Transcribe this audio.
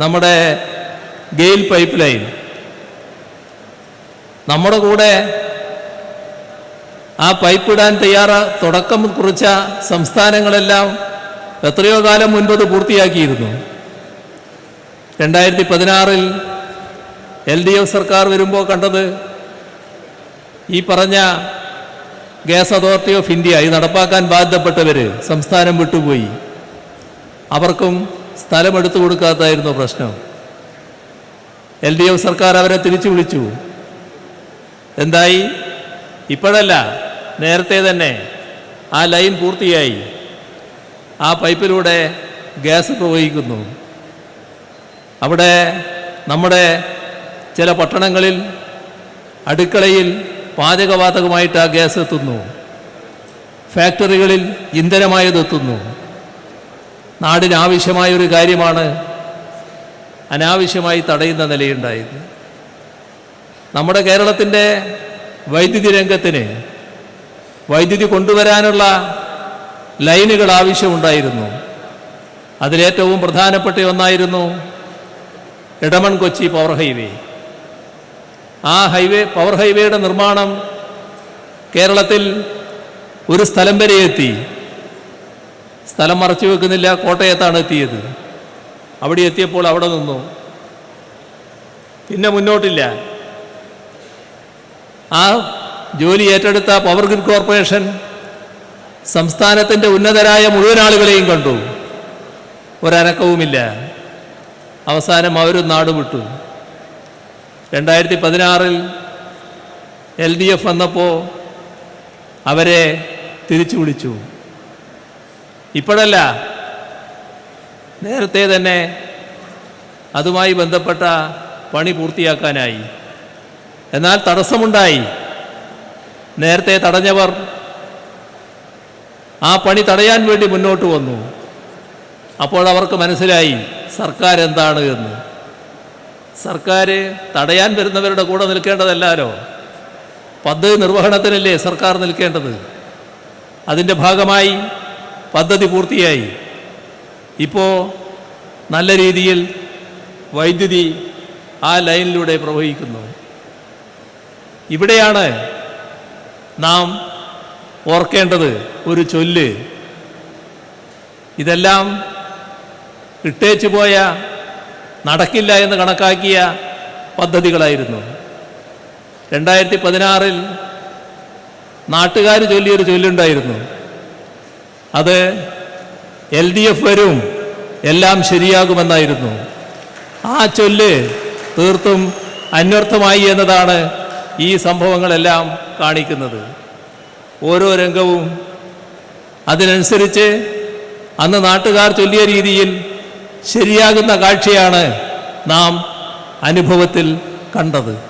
നമ്മുടെ GAIL pipe line. നമ്മുടെ കൂടെ ആ പൈപ്പ് ഇടാൻ തയ്യാറ തുടക്കം കുറിച്ച സംസ്ഥാനങ്ങളെല്ലാം എത്രയോ കാലം മുൻപ് അത് പൂർത്തിയാക്കിയിരുന്നു. രണ്ടായിരത്തി പതിനാറിൽ എൽ ഡി എഫ് സർക്കാർ വരുമ്പോൾ കണ്ടത് ഈ പറഞ്ഞ ഗ്യാസ് അതോറിറ്റി ഓഫ് ഇന്ത്യ ഇത് നടപ്പാക്കാൻ ബാധ്യപ്പെട്ടവർ സംസ്ഥാനം വിട്ടുപോയി. അവർക്കും സ്ഥലം എടുത്തു കൊടുക്കാത്തായിരുന്നു പ്രശ്നം? എൽ ഡി എഫ് സർക്കാർ അവരെ തിരിച്ചു വിളിച്ചു. എന്തായി? ഇപ്പോഴല്ല നേരത്തെ തന്നെ ആ ലൈൻ പൂർത്തിയായി. ആ പൈപ്പിലൂടെ ഗ്യാസ് പ്രവഹിക്കുന്നു. അവിടെ നമ്മുടെ ചില പട്ടണങ്ങളിൽ അടുക്കളയിൽ പാചകവാതകമായിട്ട് ആ ഗ്യാസ് എത്തുന്നു. ഫാക്ടറികളിൽ ഇന്ധനമായത് എത്തുന്നു. നാടിന് ആവശ്യമായ ഒരു കാര്യമാണ് അനാവശ്യമായി തടയുന്ന നിലയുണ്ടായത്. നമ്മുടെ കേരളത്തിന്റെ വൈദ്യുതി രംഗത്തിന് വൈദ്യുതി കൊണ്ടുവരാനുള്ള ലൈനുകൾ ആവശ്യമുണ്ടായിരുന്നു. അതിലേറ്റവും പ്രധാനപ്പെട്ട ഒന്നായിരുന്നു ഇടമൺ കൊച്ചി പവർ ഹൈവേ. ആ ഹൈവേ പവർ ഹൈവേയുടെ നിർമ്മാണം കേരളത്തിൽ ഒരു സ്ഥലം വരെ എത്തി. സ്ഥലം മറച്ചു വെക്കുന്നില്ല കോട്ടയത്താണ് എത്തിയത്. അവിടെ എത്തിയപ്പോൾ അവിടെ നിന്നു. പിന്നെ മുന്നോട്ടില്ല. ആ ജോലി ഏറ്റെടുത്ത പവർ ഗ്രിഡ് കോർപ്പറേഷൻ സംസ്ഥാനത്തിന്റെ ഉന്നതരായ മുഴുവൻ ആളുകളെയും കണ്ടു. ഒരനക്കവുമില്ല. അവസാനം അവരും നാട് വിട്ടു. രണ്ടായിരത്തി പതിനാറിൽ എൽ ഡി എഫ് വന്നപ്പോൾ അവരെ തിരിച്ചു വിളിച്ചു. ഇപ്പോഴല്ല. നേരത്തെ തന്നെ അതുമായി ബന്ധപ്പെട്ട പണി പൂർത്തിയാക്കാനായി. എന്നാൽ തടസ്സമുണ്ടായി. നേരത്തെ തടഞ്ഞവർ ആ പണി തടയാൻ വേണ്ടി മുന്നോട്ട് വന്നു. അപ്പോൾ അവർക്ക് മനസ്സിലായി സർക്കാർ എന്താണ് എന്ന്. സർക്കാർ തടയാൻ വരുന്നവരുടെ കൂടെ നിൽക്കേണ്ടതല്ലാലോ? പദ്ധതി നിർവഹണത്തിനല്ലേ സർക്കാർ നിൽക്കേണ്ടത്? അതിന്റെ ഭാഗമായി പദ്ധതി പൂർത്തിയായി. ഇപ്പോൾ നല്ല രീതിയിൽ വൈദ്യുതി ആ ലൈനിലൂടെ പ്രവഹിക്കുന്നു. ഇവിടെയാണ് നാം ഓർക്കേണ്ടത് ഒരു ചൊല്ല്. ഇതെല്ലാം ഇട്ടേച്ചു പോയ നടക്കില്ല എന്ന് കണക്കാക്കിയ പദ്ധതികളായിരുന്നു. രണ്ടായിരത്തി പതിനാറിൽ നാട്ടുകാർ ചൊല്ലിയൊരു ചൊല്ലുണ്ടായിരുന്നു. അത് എൽ ഡി എഫ് വരും എല്ലാം ശരിയാകുമെന്നായിരുന്നു. ആ ചൊല്ല് തീർത്തും അന്വർത്ഥമായി എന്നതാണ് ഈ സംഭവങ്ങളെല്ലാം കാണിക്കുന്നത്. ഓരോ രംഗവും അതിനനുസരിച്ച് അന്ന് നാട്ടുകാർ ചൊല്ലിയ രീതിയിൽ ശരിയാകുന്ന കാഴ്ചയാണ് നാം അനുഭവത്തിൽ കണ്ടത്.